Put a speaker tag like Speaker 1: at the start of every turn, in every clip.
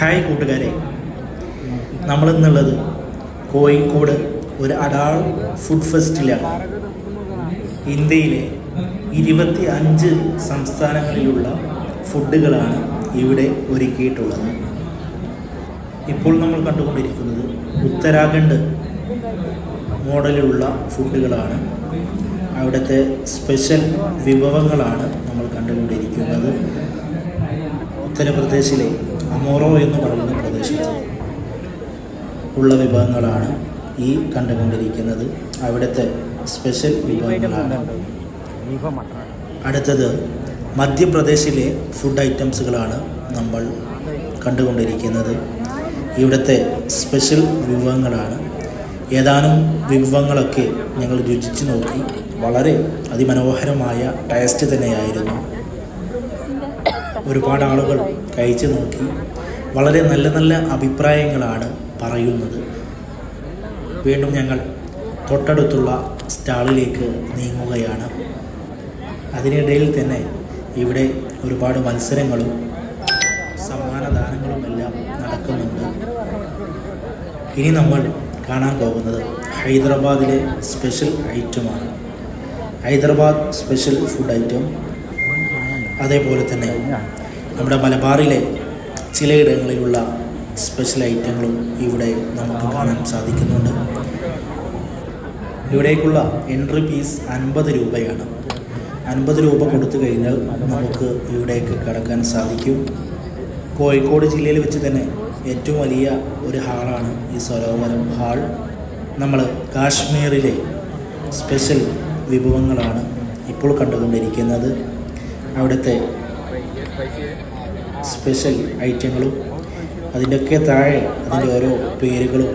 Speaker 1: hi കൂട്ടുകാരെ നമ്മൾ ഇന്നുള്ളത് കോഴിക്കോട് ഒരു അടാൾ ഫുഡ് ഫെസ്റ്റിലാണ് ഇന്ത്യയിലെ ഇരുപത്തി അഞ്ച് സംസ്ഥാനങ്ങളിലുള്ള ഫുഡുകളാണ് ഇവിടെ ഒരുക്കിയിട്ടുള്ളത് ഇപ്പോൾ നമ്മൾ കണ്ടുകൊണ്ടിരിക്കുന്നത് ഉത്തരാഖണ്ഡ് മോഡലിലുള്ള ഫുഡുകളാണ് അവിടുത്തെ സ്പെഷ്യൽ വിഭവങ്ങളാണ് നമ്മൾ കണ്ടുകൊണ്ടിരിക്കുന്നത് ഉത്തർപ്രദേശിലെ അമോറോ എന്ന് പറയുന്ന പ്രദേശത്ത് ഉള്ള വിഭവങ്ങളാണ് ഈ കണ്ടുകൊണ്ടിരിക്കുന്നത് അവിടുത്തെ സ്പെഷ്യൽ വിഭവങ്ങളാണ് അടുത്തത് മധ്യപ്രദേശിലെ ഫുഡ് ഐറ്റംസുകളാണ് നമ്മൾ കണ്ടുകൊണ്ടിരിക്കുന്നത് ഇവിടുത്തെ സ്പെഷ്യൽ വിഭവങ്ങളാണ് ഏതാനും വിഭവങ്ങളൊക്കെ ഞങ്ങൾ രുചിച്ചു നോക്കി വളരെ അതിമനോഹരമായ ടേസ്റ്റ് തന്നെയായിരുന്നു ഒരുപാട് ആളുകൾ കഴിച്ചു നോക്കി വളരെ നല്ല നല്ല അഭിപ്രായങ്ങളാണ് പറയുന്നത് വീണ്ടും ഞങ്ങൾ തൊട്ടടുത്തുള്ള സ്റ്റാളിലേക്ക് നീങ്ങുകയാണ് അതിനിടയിൽ തന്നെ ഇവിടെ ഒരുപാട് മത്സരങ്ങളും സമ്മാനദാനങ്ങളും എല്ലാം നടക്കുന്നുണ്ട് ഇനി നമ്മൾ കാണാൻ പോകുന്നത് ഹൈദരാബാദിലെ സ്പെഷ്യൽ ഐറ്റമാണ് ഹൈദരാബാദ് സ്പെഷ്യൽ ഫുഡ് ഐറ്റം അതേപോലെ തന്നെ നമ്മുടെ മലബാറിലെ ചിലയിടങ്ങളിലുള്ള സ്പെഷ്യൽ ഐറ്റങ്ങളും ഇവിടെ നമുക്ക് കാണാൻ സാധിക്കുന്നുണ്ട് ഇവിടേക്കുള്ള എൻട്രി ഫീസ് അൻപത് രൂപയാണ് അൻപത് രൂപ കൊടുത്തു കഴിഞ്ഞാൽ നമുക്ക് ഇവിടേക്ക് കടക്കാൻ സാധിക്കും കോഴിക്കോട് ജില്ലയിൽ വെച്ച് തന്നെ ഏറ്റവും വലിയ ഒരു ഹാളാണ് ഈ സരോവരം ഹാൾ നമ്മൾ കാശ്മീരിലെ സ്പെഷ്യൽ വിഭവങ്ങളാണ് ഇപ്പോൾ കണ്ടുകൊണ്ടിരിക്കുന്നത് അവിടുത്തെ സ്പെഷ്യൽ ഐറ്റങ്ങളും അതിൻ്റെയൊക്കെ താഴെ അതിൻ്റെ ഓരോ പേരുകളും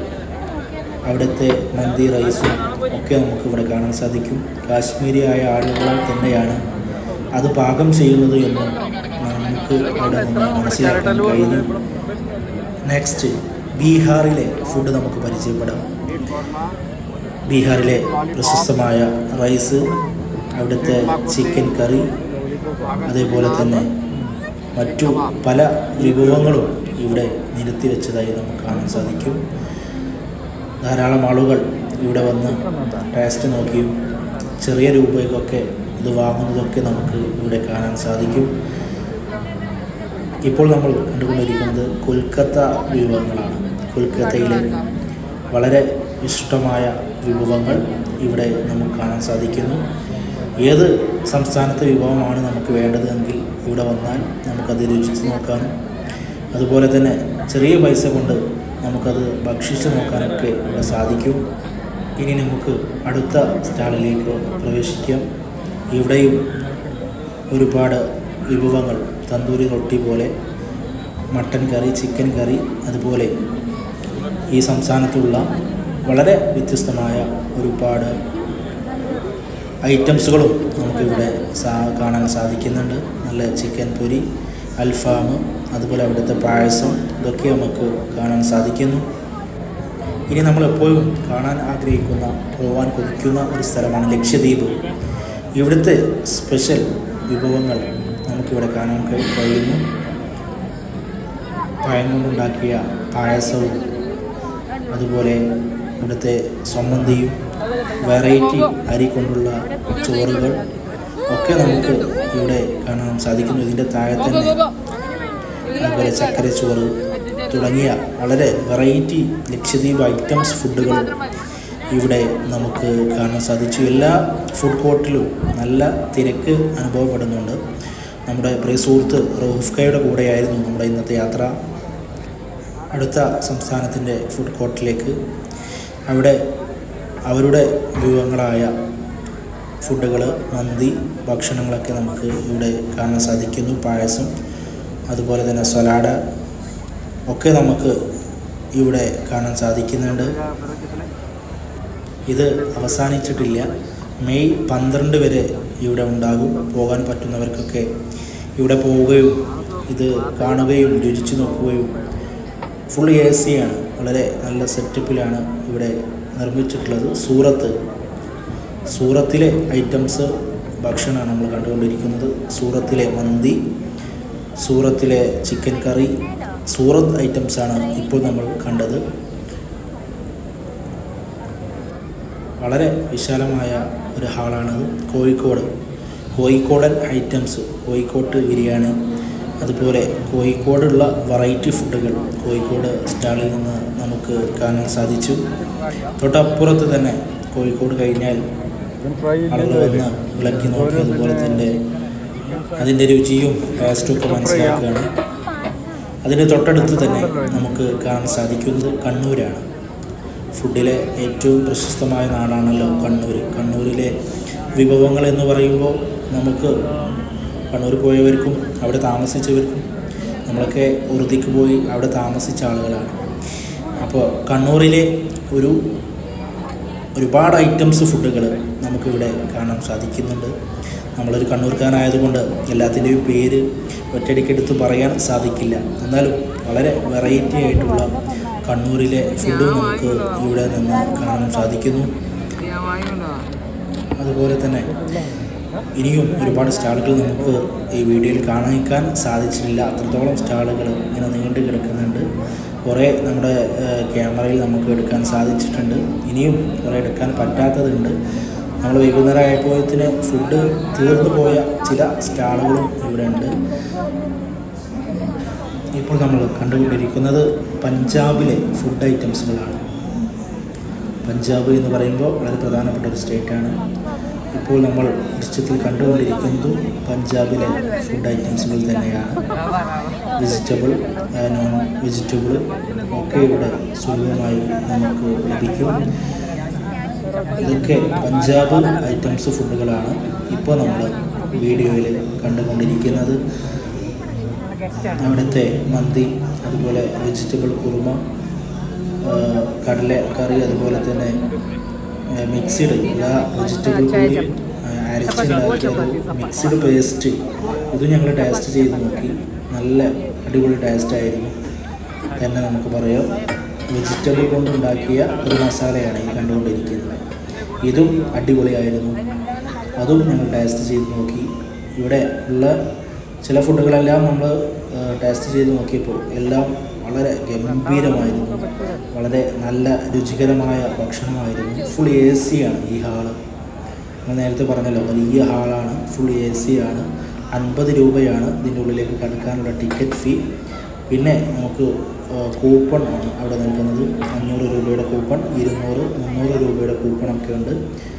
Speaker 1: അവിടുത്തെ മന്തി റൈസും ഒക്കെ നമുക്ക് ഇവിടെ കാണാൻ സാധിക്കും കാശ്മീരിയായ ആളുകളാൽ തന്നെയാണ് അത് പാകം ചെയ്യുന്നത് എന്നും നമുക്ക് അവിടെ നിന്ന് മനസ്സിലാക്കാൻ കഴിയുന്നു നെക്സ്റ്റ് ബീഹാറിലെ ഫുഡ് നമുക്ക് പരിചയപ്പെടാം ബീഹാറിലെ പ്രശസ്തമായ റൈസ് അവിടുത്തെ ചിക്കൻ കറി അതേപോലെ തന്നെ മറ്റു പല വിഭവങ്ങളും ഇവിടെ നിരത്തി വെച്ചതായി നമുക്ക് കാണാൻ സാധിക്കും ധാരാളം ആളുകൾ ഇവിടെ വന്ന് ടേസ്റ്റ് നോക്കിയും ചെറിയ രൂപയ്ക്കൊക്കെ ഇത് വാങ്ങുന്നതൊക്കെ നമുക്ക് ഇവിടെ കാണാൻ സാധിക്കും ഇപ്പോൾ നമ്മൾ കണ്ടുകൊണ്ടിരിക്കുന്നത് കൊൽക്കത്ത വിഭവങ്ങളാണ് കൊൽക്കത്തയിലെ വളരെ ഇഷ്ടമായ വിഭവങ്ങൾ ഇവിടെ നമുക്ക് കാണാൻ സാധിക്കുന്നു ഏത് സംസ്ഥാനത്തെ വിഭവമാണ് നമുക്ക് വേണ്ടതെങ്കിൽ ഇവിടെ വന്നാൽ നമുക്കത് രുചിച്ച് നോക്കാനും അതുപോലെ തന്നെ ചെറിയ പൈസ കൊണ്ട് നമുക്കത് ഭക്ഷിച്ചു നോക്കാനൊക്കെ ഇവിടെ സാധിക്കും ഇനി നമുക്ക് അടുത്ത സ്റ്റാളിലേക്ക് പ്രവേശിക്കാം ഇവിടെയും ഒരുപാട് വിഭവങ്ങൾ തന്തൂരി റൊട്ടി പോലെ മട്ടൻ കറി ചിക്കൻ കറി അതുപോലെ ഈ സംസ്ഥാനത്തുള്ള വളരെ വ്യത്യസ്തമായ ഒരുപാട് ഐറ്റംസുകളും നമുക്കിവിടെ സാ കാണാൻ സാധിക്കുന്നുണ്ട് നല്ല ചിക്കൻ പൊരി അൽഫാം അതുപോലെ അവിടുത്തെ പായസം ഇതൊക്കെ നമുക്ക് കാണാൻ സാധിക്കുന്നു ഇനി നമ്മൾ കാണാൻ ആഗ്രഹിക്കുന്ന പോവാൻ കൊതിക്കുന്ന ഒരു സ്ഥലമാണ് ലക്ഷദ്വീപ് ഇവിടുത്തെ സ്പെഷ്യൽ വിഭവങ്ങൾ നമുക്കിവിടെ കാണാൻ കഴിയുന്നു പഴം കൊണ്ടുണ്ടാക്കിയ പായസവും അതുപോലെ ഇവിടുത്തെ സമ്മന്തിയും വെറൈറ്റി അരി കൊണ്ടുള്ള ചോറുകൾ ഒക്കെ നമുക്ക് ഇവിടെ കാണാൻ സാധിക്കുന്നു ഇതിൻ്റെ താഴെ തന്നെ അതുപോലെ ചോറ് തുടങ്ങിയ വളരെ വെറൈറ്റി ലക്ഷദ്വീപ് ഐറ്റംസ് ഫുഡുകൾ ഇവിടെ നമുക്ക് കാണാൻ സാധിച്ചു എല്ലാ ഫുഡ് കോർട്ടിലും നല്ല തിരക്ക് അനുഭവപ്പെടുന്നുണ്ട് നമ്മുടെ പ്രിയ സുഹൃത്ത് റോഫ്കയുടെ കൂടെയായിരുന്നു നമ്മുടെ ഇന്നത്തെ യാത്ര അടുത്ത സംസ്ഥാനത്തിൻ്റെ ഫുഡ് കോർട്ടിലേക്ക് അവിടെ അവരുടെ വിഭവങ്ങളായ ഫുഡുകൾ മന്തി ഭക്ഷണങ്ങളൊക്കെ നമുക്ക് ഇവിടെ കാണാൻ സാധിക്കുന്നു പായസം അതുപോലെ തന്നെ സൊലാഡ ഒക്കെ നമുക്ക് ഇവിടെ കാണാൻ സാധിക്കുന്നുണ്ട് ഇത് അവസാനിച്ചിട്ടില്ല മെയ് പന്ത്രണ്ട് വരെ ഇവിടെ ഉണ്ടാകും പോകാൻ പറ്റുന്നവർക്കൊക്കെ ഇവിടെ പോവുകയും ഇത് കാണുകയും രുചിച്ചു നോക്കുകയും ഫുൾ എ സിയാണ് വളരെ നല്ല സെറ്റപ്പിലാണ് ഇവിടെ നിർമ്മിച്ചിട്ടുള്ളത് സൂറത്ത് സൂറത്തിലെ ഐറ്റംസ് ഭക്ഷണമാണ് നമ്മൾ കണ്ടുകൊണ്ടിരിക്കുന്നത് സൂറത്തിലെ മന്തി സൂറത്തിലെ ചിക്കൻ കറി സൂറത്ത് ഐറ്റംസാണ് ഇപ്പോൾ നമ്മൾ കണ്ടത് വളരെ വിശാലമായ ഒരു ഹാളാണത് കോഴിക്കോട് കോഴിക്കോടൻ ഐറ്റംസ് കോഴിക്കോട്ട് ബിരിയാണി അതുപോലെ കോഴിക്കോടുള്ള വെറൈറ്റി ഫുഡുകൾ കോഴിക്കോട് സ്റ്റാളിൽ നിന്ന് നമുക്ക് കാണാൻ സാധിച്ചു തൊട്ടപ്പുറത്ത് തന്നെ കോഴിക്കോട് കഴിഞ്ഞാൽ ആളുകൾ വന്ന് ഇളക്കി നോക്കി അതുപോലെ തന്നെ അതിൻ്റെ രുചിയും ടേസ്റ്റും ഒക്കെ മനസ്സിലാക്കുകയാണ് അതിൻ്റെ തൊട്ടടുത്ത് തന്നെ നമുക്ക് കാണാൻ സാധിക്കുന്നത് കണ്ണൂരാണ് ഫുഡിലെ ഏറ്റവും പ്രശസ്തമായ നാടാണല്ലോ കണ്ണൂർ കണ്ണൂരിലെ വിഭവങ്ങൾ എന്ന് പറയുമ്പോൾ നമുക്ക് കണ്ണൂർ പോയവർക്കും അവിടെ താമസിച്ചവർക്കും നമ്മളൊക്കെ ഉറുതിക്ക് പോയി അവിടെ താമസിച്ച ആളുകളാണ് അപ്പോൾ കണ്ണൂരിലെ ഒരു ഒരുപാട് ഐറ്റംസ് ഫുഡുകൾ നമുക്കിവിടെ കാണാൻ സാധിക്കുന്നുണ്ട് നമ്മളൊരു കണ്ണൂർക്കാരനായതുകൊണ്ട് എല്ലാത്തിൻ്റെയും പേര് ഒറ്റയടിക്കെടുത്ത് പറയാൻ സാധിക്കില്ല എന്നാലും വളരെ വെറൈറ്റി ആയിട്ടുള്ള കണ്ണൂരിലെ ഫുഡ് നമുക്ക് ഇവിടെ നിന്ന് കാണാൻ സാധിക്കുന്നു അതുപോലെ തന്നെ ഇനിയും ഒരുപാട് സ്റ്റാളുകൾ നമുക്ക് ഈ വീഡിയോയിൽ കാണിക്കാൻ സാധിച്ചിട്ടില്ല അത്രത്തോളം സ്റ്റാളുകൾ ഇങ്ങനെ നീണ്ടു കിടക്കുന്നുണ്ട് കുറേ നമ്മുടെ ക്യാമറയിൽ നമുക്ക് എടുക്കാൻ സാധിച്ചിട്ടുണ്ട് ഇനിയും കുറേ എടുക്കാൻ പറ്റാത്തതുണ്ട് നമ്മൾ വൈകുന്നേരം ആയപ്പോഴത്തിന് ഫുഡ് തീർന്നു പോയ ചില സ്റ്റാളുകളും ഇവിടെ ഉണ്ട് ഇപ്പോൾ നമ്മൾ കണ്ടുകൊണ്ടിരിക്കുന്നത് പഞ്ചാബിലെ ഫുഡ് ഐറ്റംസുകളാണ് പഞ്ചാബ് എന്ന് പറയുമ്പോൾ വളരെ പ്രധാനപ്പെട്ട ഒരു സ്റ്റേറ്റാണ് ഇപ്പോൾ നമ്മൾ ദൃശ്യത്തിൽ കണ്ടുകൊണ്ടിരിക്കുന്നത് പഞ്ചാബിലെ ഫുഡ് ഐറ്റംസുകൾ തന്നെയാണ് വെജിറ്റബിൾ നോൺ വെജിറ്റബിൾ ഒക്കെ ഇവിടെ സുലഭമായി നമുക്ക് ലഭിക്കും ഇതൊക്കെ പഞ്ചാബ് ഐറ്റംസ് ഫുഡുകളാണ് ഇപ്പോൾ നമ്മൾ വീഡിയോയിൽ കണ്ടുകൊണ്ടിരിക്കുന്നത് അവിടുത്തെ മന്തി അതുപോലെ വെജിറ്റബിൾ കുറുമ കടല കറി അതുപോലെ തന്നെ മിക്സിഡ് എല്ലാ വെജിറ്റബിൾ കൂടി അരച്ചുണ്ടാക്കിയ മിക്സിഡ് പേസ്റ്റ് ഇത് ഞങ്ങൾ ടേസ്റ്റ് ചെയ്ത് നോക്കി നല്ല അടിപൊളി ടേസ്റ്റ് ആയിരുന്നു തന്നെ നമുക്ക് പറയാം വെജിറ്റബിൾ കൊണ്ടുണ്ടാക്കിയ ഒരു മസാലയാണ് ഈ കണ്ടുകൊണ്ടിരിക്കുന്നത് ഇതും അടിപൊളിയായിരുന്നു അതും ഞങ്ങൾ ടേസ്റ്റ് ചെയ്ത് നോക്കി ഇവിടെ ഉള്ള ചില ഫുഡുകളെല്ലാം നമ്മൾ ടേസ്റ്റ് ചെയ്ത് നോക്കിയപ്പോൾ എല്ലാം വളരെ ഗംഭീരമായിരുന്നു വളരെ നല്ല രുചികരമായ ഭക്ഷണമായിരുന്നു ഫുൾ എ ആണ് ഈ ഹാള് നമ്മൾ നേരത്തെ പറഞ്ഞല്ലോ വലിയ ഹാളാണ് ഫുൾ എ ആണ് അൻപത് രൂപയാണ് ഇതിൻ്റെ ഉള്ളിലേക്ക് കടക്കാനുള്ള ടിക്കറ്റ് ഫീ പിന്നെ നമുക്ക് കൂപ്പൺ ആണ് അവിടെ നൽകുന്നത് അഞ്ഞൂറ് രൂപയുടെ കൂപ്പൺ ഇരുന്നൂറ് മുന്നൂറ് രൂപയുടെ കൂപ്പണൊക്കെ ഉണ്ട്